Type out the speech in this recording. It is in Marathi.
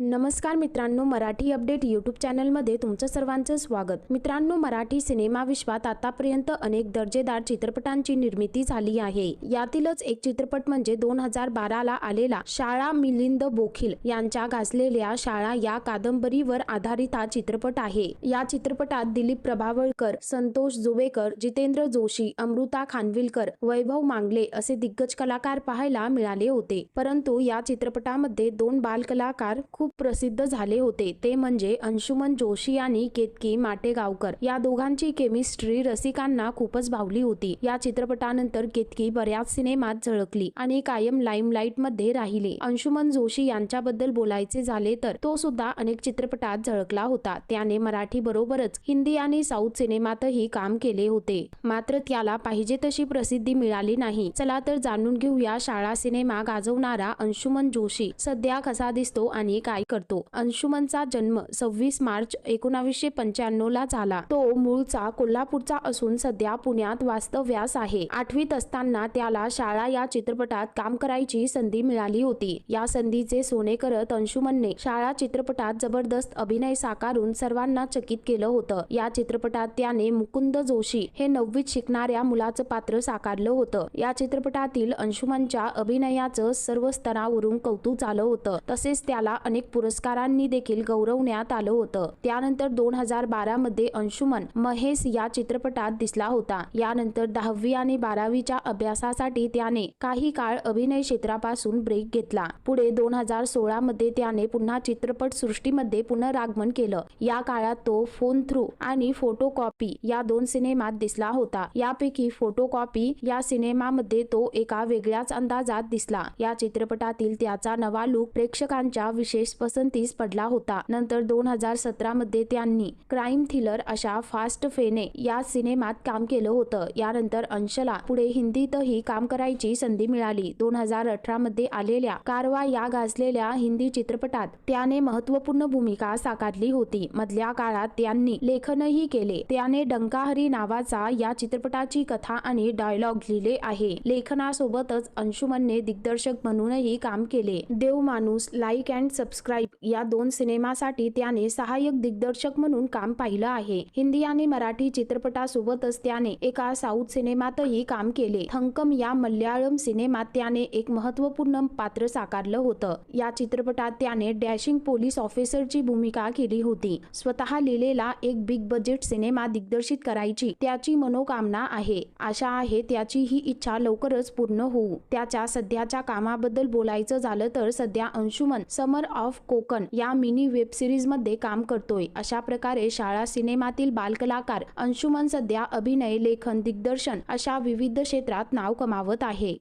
नमस्कार मित्रांनो मराठी अपडेट यूट्यूब चॅनलमध्ये तुमचं सर्वांचं स्वागत. मित्रांनो मराठी सिनेमा विश्वात आतापर्यंत अनेक दर्जेदार चित्रपटांची निर्मिती झाली आहे. यातीलच एक चित्रपट म्हणजे दोन हजार बाराला आलेला शाळा मिलिंद बोखील यांच्या गाजलेल्या शाळा या कादंबरीवर आधारित हा चित्रपट आहे. या चित्रपटात दिलीप प्रभावळकर संतोष जुवेकर जितेंद्र जोशी अमृता खानविलकर वैभव मांगले असे दिग्गज कलाकार पाहायला मिळाले होते. परंतु या चित्रपटामध्ये दोन बालकलाकार खूप प्रसिद्ध झाले होते. ते म्हणजे अंशुमन जोशी आणि केतकी माटेगावकर. या दोघांची केमिस्ट्री रसिकांना खूपच भावली होती. या चित्रपटानंतर केतकी बऱ्याच सिनेमात झळकली आणि कायम लाईमलाईटमध्ये राहिली. अंशुमन जोशी यांच्याबद्दल बोलायचे झाले तर तो सुद्धा अनेक चित्रपटात झळकला होता. त्याने मराठी बरोबरच हिंदी आणि साऊथ सिनेमातही काम केले होते. मात्र त्याला पाहिजे तशी प्रसिद्धी मिळाली नाही. चला तर जाणून घेऊया शाळा सिनेमा गाजवणारा अंशुमन जोशी. सध्या कसा दिसतो आणि काय करतो. अंशुमनचा जन्म सव्वीस मार्च एकोणावीसशे पंच्याण्णव ला झाला. तो मूळचा कोल्हापूरचा असून सध्या पुण्यात वास्तव्यास आहे. आठवीत असताना त्याला शाळा या चित्रपटात काम करायची संधी मिळाली होती. या संधीचे सोने करत अंशुमनने शाळा चित्रपटात जबरदस्त अभिनय साकारून सर्वांना चकित केलं होतं. या चित्रपटात त्याने मुकुंद जोशी हे नववीत शिकणाऱ्या मुलाचं पात्र साकारलं होतं. या चित्रपटातील अंशुमनच्या अभिनयाचं सर्व स्तरावरून कौतुक झालं होतं. तसेच त्याला अनेक पुरस्कारांनी देखील गौरवण्यात आलं होतं. त्यानंतर दोन हजार बारा मध्ये अंशुमन महेश या चित्रपटात दिसला होता. यानंतर दहावी आणि बारावीच्या अभ्यासासाठी त्याने काही काळ अभिनय क्षेत्रापासून ब्रेक घेतला. पुढे दोन हजार सोळा मध्ये त्याने पुन्हा चित्रपट सृष्टीमध्ये पुनरागमन केलं. या काळात तो फोन थ्रू आणि फोटो कॉपी या दोन सिनेमात दिसला होता. यापैकी फोटो कॉपी या सिनेमामध्ये तो एका वेगळ्याच अंदाजात दिसला. या चित्रपटातील त्याचा नवा लुक प्रेक्षकांच्या विशेष पसंतीस पडला होता. नंतर दोन हजार सतरा मध्ये त्यांनी क्राईम थ्रिलर अशा फास्ट फेने या सिनेमात काम केलं होतं. यानंतर अंशला पुढे हिंदीतही काम करायची संधी मिळाली. दोन हजार अठरा मध्ये आलेल्या कारवा या गाजलेल्या हिंदी चित्रपटात त्याने महत्त्वपूर्ण भूमिका साकारली होती. मधल्या काळात त्यांनी लेखनही केले. त्याने डंकाहरी नावाचा या चित्रपटाची कथा आणि डायलॉग लिहिले आहे. लेखनासोबतच अंशुमनने दिग्दर्शक म्हणूनही काम केले. देव माणूस लाईक अँड सबस्क्राईब या दोन सिनेमासाठी त्याने सहाय्यक दिग्दर्शक म्हणून काम पाहिलं आहे. हिंदी आणि मराठी चित्रपटासोबतच त्याने एका साऊथ सिनेमातही काम केले. थंकम या मल्याळम सिनेमात त्याने एक महत्त्वपूर्ण पात्र साकारलं होतं. या चित्रपटात त्याने डॅशिंग पोलीस ऑफिसरची भूमिका केली होती. स्वतः लिहिलेला एक बिग बजेट सिनेमा दिग्दर्शित करायची त्याची मनोकामना आहे. आशा आहे त्याची ही इच्छा लवकरच पूर्ण होऊ. त्याच्या सध्याच्या कामाबद्दल बोलायचं झालं तर सध्या Anshuman summer of of Konkan या मिनी वेब सिरीजमध्ये काम करतोय. अशा प्रकारे शाळा सिनेमातील बालकलाकार अंशुमन सध्या अभिनय लेखन दिग्दर्शन अशा विविध क्षेत्रात नाव कमावत आहे.